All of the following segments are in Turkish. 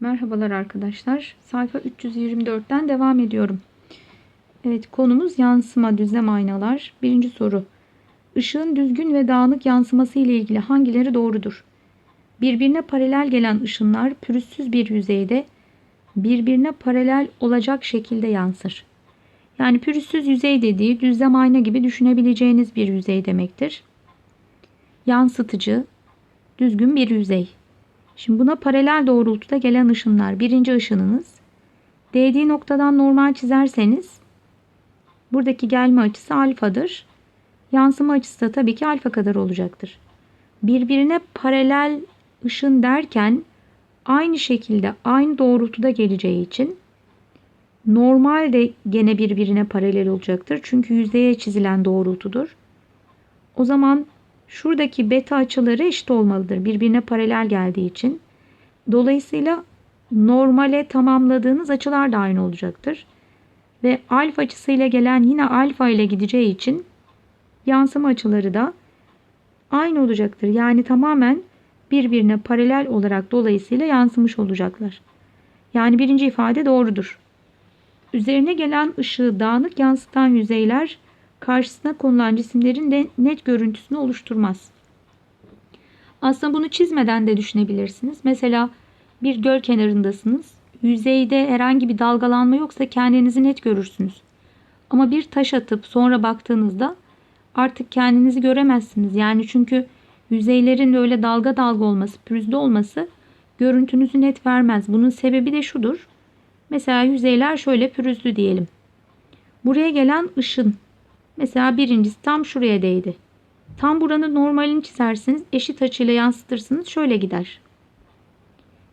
Merhabalar arkadaşlar. Sayfa 324'ten devam ediyorum. Evet konumuz yansıma düzlem aynalar. Birinci soru. Işığın düzgün ve dağınık yansıması ile ilgili hangileri doğrudur? Birbirine paralel gelen ışınlar pürüzsüz bir yüzeyde birbirine paralel olacak şekilde yansır. Yani pürüzsüz yüzey dediği düzlem ayna gibi düşünebileceğiniz bir yüzey demektir. Yansıtıcı, düzgün bir yüzey. Şimdi buna paralel doğrultuda gelen ışınlar. Birinci ışınınız. Değdiği noktadan normal çizerseniz buradaki gelme açısı alfadır. Yansıma açısı da tabii ki alfa kadar olacaktır. Birbirine paralel ışın derken aynı şekilde aynı doğrultuda geleceği için normal de gene birbirine paralel olacaktır. Çünkü yüzeye çizilen doğrultudur. O zaman şuradaki beta açıları eşit olmalıdır. Birbirine paralel geldiği için. Dolayısıyla normale tamamladığınız açılar da aynı olacaktır. Ve alfa açısıyla gelen yine alfa ile gideceği için yansıma açıları da aynı olacaktır. Yani tamamen birbirine paralel olarak dolayısıyla yansımış olacaklar. Yani birinci ifade doğrudur. Üzerine gelen ışığı dağınık yansıtan yüzeyler karşısına konulan cisimlerin de net görüntüsünü oluşturmaz. Aslında bunu çizmeden de düşünebilirsiniz. Mesela bir göl kenarındasınız. Yüzeyde herhangi bir dalgalanma yoksa kendinizi net görürsünüz. Ama bir taş atıp sonra baktığınızda artık kendinizi göremezsiniz. Yani çünkü yüzeylerin öyle dalga dalga olması, pürüzlü olması görüntünüzü net vermez. Bunun sebebi de şudur. Mesela yüzeyler şöyle pürüzlü diyelim. Buraya gelen ışın Mesela birincisi tam şuraya değdi. Tam buranın normalini çizersiniz. Eşit açıyla yansıtırsınız. Şöyle gider.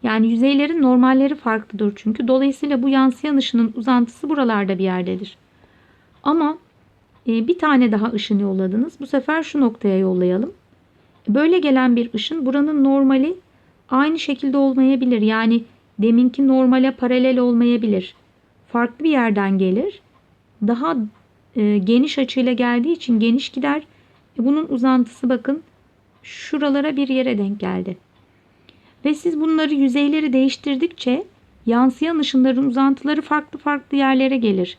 Yani yüzeylerin normalleri farklıdır çünkü. Dolayısıyla bu yansıyan ışının uzantısı buralarda bir yerdedir. Ama e, bir tane daha ışın yolladınız. Bu sefer şu noktaya yollayalım. Böyle gelen bir ışın buranın normali aynı şekilde olmayabilir. Yani deminki normale paralel olmayabilir. Farklı bir yerden gelir. Daha e, geniş açıyla geldiği için geniş gider. E, bunun uzantısı bakın şuralara bir yere denk geldi. Ve siz bunları yüzeyleri değiştirdikçe yansıyan ışınların uzantıları farklı farklı yerlere gelir.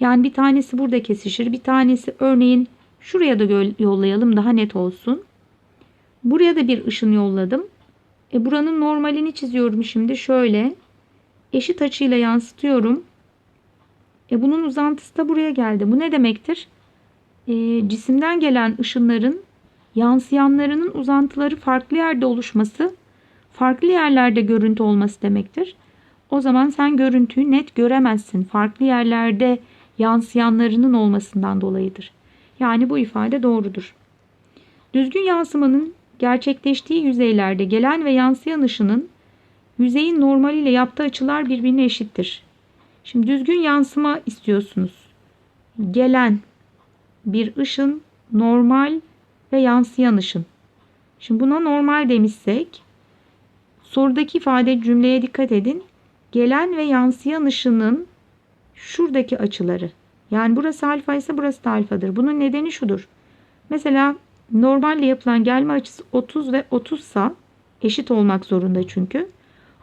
Yani bir tanesi burada kesişir. Bir tanesi örneğin şuraya da yollayalım daha net olsun. Buraya da bir ışın yolladım. E buranın normalini çiziyorum şimdi şöyle. Eşit açıyla yansıtıyorum. E bunun uzantısı da buraya geldi. Bu ne demektir? E, cisimden gelen ışınların yansıyanlarının uzantıları farklı yerde oluşması, farklı yerlerde görüntü olması demektir. O zaman sen görüntüyü net göremezsin. Farklı yerlerde yansıyanlarının olmasından dolayıdır. Yani bu ifade doğrudur. Düzgün yansımanın gerçekleştiği yüzeylerde gelen ve yansıyan ışının yüzeyin normaliyle yaptığı açılar birbirine eşittir. Şimdi düzgün yansıma istiyorsunuz. Gelen bir ışın normal ve yansıyan ışın. Şimdi buna normal demişsek sorudaki ifade cümleye dikkat edin. Gelen ve yansıyan ışının şuradaki açıları. Yani burası alfa ise burası da alfadır. Bunun nedeni şudur. Mesela normalle yapılan gelme açısı 30 ve 30 sa eşit olmak zorunda çünkü.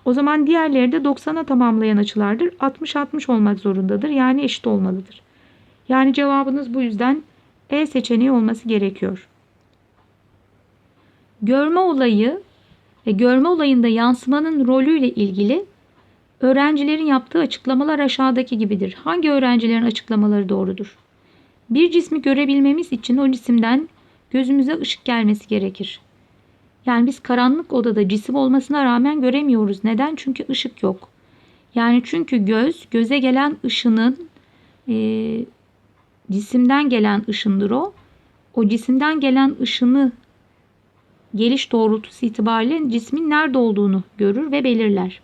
O zaman diğerleri de 90'a tamamlayan açılardır. 60-60 olmak zorundadır. Yani eşit olmalıdır. Yani cevabınız bu yüzden E seçeneği olması gerekiyor. Görme olayı ve görme olayında yansımanın rolüyle ilgili öğrencilerin yaptığı açıklamalar aşağıdaki gibidir. Hangi öğrencilerin açıklamaları doğrudur? Bir cismi görebilmemiz için o cisimden gözümüze ışık gelmesi gerekir. Yani biz karanlık odada cisim olmasına rağmen göremiyoruz. Neden? Çünkü ışık yok. Yani çünkü göz, göze gelen ışının e, cisimden gelen ışındır o. O cisimden gelen ışını geliş doğrultusu itibariyle cismin nerede olduğunu görür ve belirler.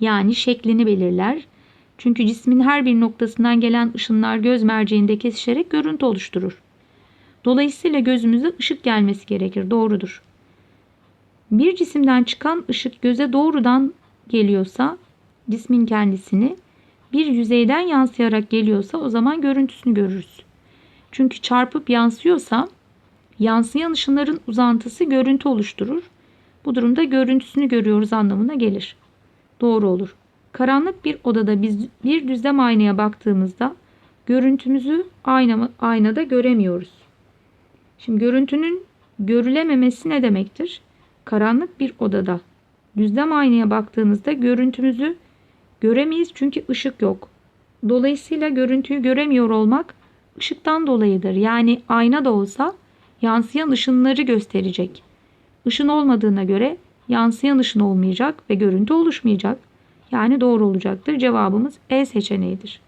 Yani şeklini belirler. Çünkü cismin her bir noktasından gelen ışınlar göz merceğinde kesişerek görüntü oluşturur. Dolayısıyla gözümüze ışık gelmesi gerekir. Doğrudur. Bir cisimden çıkan ışık göze doğrudan geliyorsa cismin kendisini bir yüzeyden yansıyarak geliyorsa o zaman görüntüsünü görürüz. Çünkü çarpıp yansıyorsa yansıyan ışınların uzantısı görüntü oluşturur. Bu durumda görüntüsünü görüyoruz anlamına gelir. doğru olur. Karanlık bir odada biz bir düzlem aynaya baktığımızda görüntümüzü ayna, aynada göremiyoruz. Şimdi görüntünün görülememesi ne demektir? Karanlık bir odada düzlem aynaya baktığınızda görüntümüzü göremeyiz çünkü ışık yok. Dolayısıyla görüntüyü göremiyor olmak ışıktan dolayıdır. Yani ayna da olsa yansıyan ışınları gösterecek. Işın olmadığına göre yansıyan ışın olmayacak ve görüntü oluşmayacak. Yani doğru olacaktır. Cevabımız E seçeneğidir.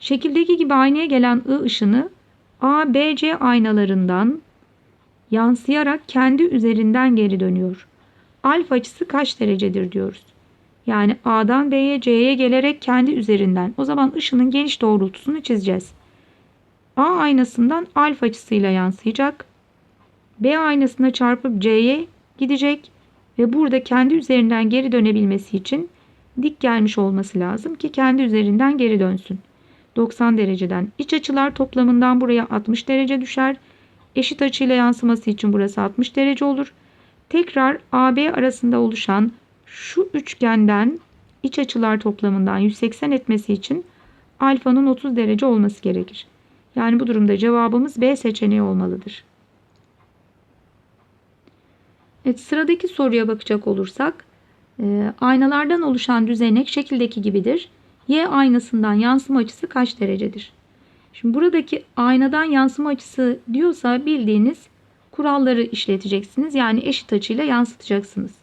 Şekildeki gibi aynaya gelen I ışını A, B, C aynalarından yansıyarak kendi üzerinden geri dönüyor. Alfa açısı kaç derecedir diyoruz. Yani A'dan B'ye C'ye gelerek kendi üzerinden. O zaman ışının geliş doğrultusunu çizeceğiz. A aynasından alfa açısıyla yansıyacak. B aynasına çarpıp C'ye gidecek ve burada kendi üzerinden geri dönebilmesi için dik gelmiş olması lazım ki kendi üzerinden geri dönsün. 90 dereceden iç açılar toplamından buraya 60 derece düşer. Eşit açıyla yansıması için burası 60 derece olur. Tekrar AB arasında oluşan şu üçgenden iç açılar toplamından 180 etmesi için alfanın 30 derece olması gerekir. Yani bu durumda cevabımız B seçeneği olmalıdır. Evet, sıradaki soruya bakacak olursak e, aynalardan oluşan düzenek şekildeki gibidir. Y aynasından yansıma açısı kaç derecedir? Şimdi buradaki aynadan yansıma açısı diyorsa bildiğiniz kuralları işleteceksiniz. Yani eşit açıyla yansıtacaksınız.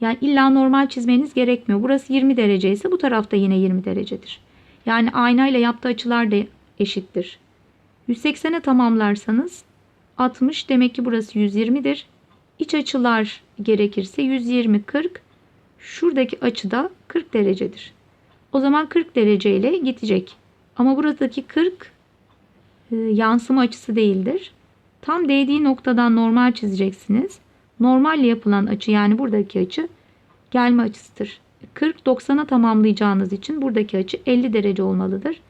Yani illa normal çizmeniz gerekmiyor. Burası 20 derece ise bu tarafta yine 20 derecedir. Yani aynayla yaptığı açılar da eşittir. 180'e tamamlarsanız 60 demek ki burası 120'dir. İç açılar gerekirse 120 40 şuradaki açı da 40 derecedir. O zaman 40 derece ile gidecek. Ama buradaki 40 e, yansıma açısı değildir. Tam değdiği noktadan normal çizeceksiniz. Normalle yapılan açı yani buradaki açı gelme açısıdır. 40 90'a tamamlayacağınız için buradaki açı 50 derece olmalıdır.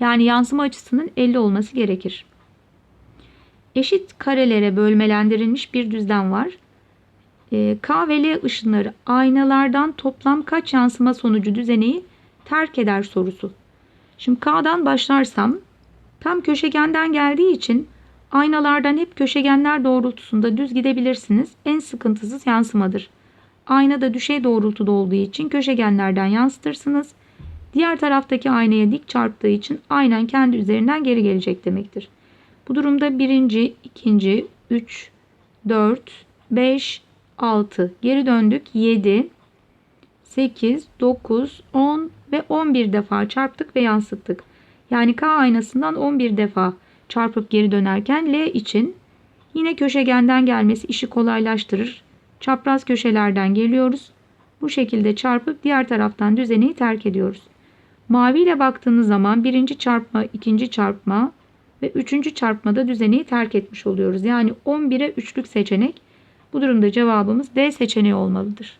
Yani yansıma açısının 50 olması gerekir. Eşit karelere bölmelendirilmiş bir düzlem var. E, K ve L ışınları aynalardan toplam kaç yansıma sonucu düzeneyi terk eder sorusu. Şimdi K'dan başlarsam tam köşegenden geldiği için aynalardan hep köşegenler doğrultusunda düz gidebilirsiniz. En sıkıntısız yansımadır. Ayna da düşey doğrultuda olduğu için köşegenlerden yansıtırsınız. Diğer taraftaki aynaya dik çarptığı için aynen kendi üzerinden geri gelecek demektir. Bu durumda birinci, ikinci, üç, dört, beş, altı geri döndük. Yedi, sekiz, dokuz, on ve on bir defa çarptık ve yansıttık. Yani K aynasından 11 defa çarpıp geri dönerken L için yine köşegenden gelmesi işi kolaylaştırır. Çapraz köşelerden geliyoruz. Bu şekilde çarpıp diğer taraftan düzeneyi terk ediyoruz. Mavi ile baktığınız zaman birinci çarpma, ikinci çarpma ve üçüncü çarpmada düzeneyi terk etmiş oluyoruz. Yani 11'e üçlük seçenek. Bu durumda cevabımız D seçeneği olmalıdır.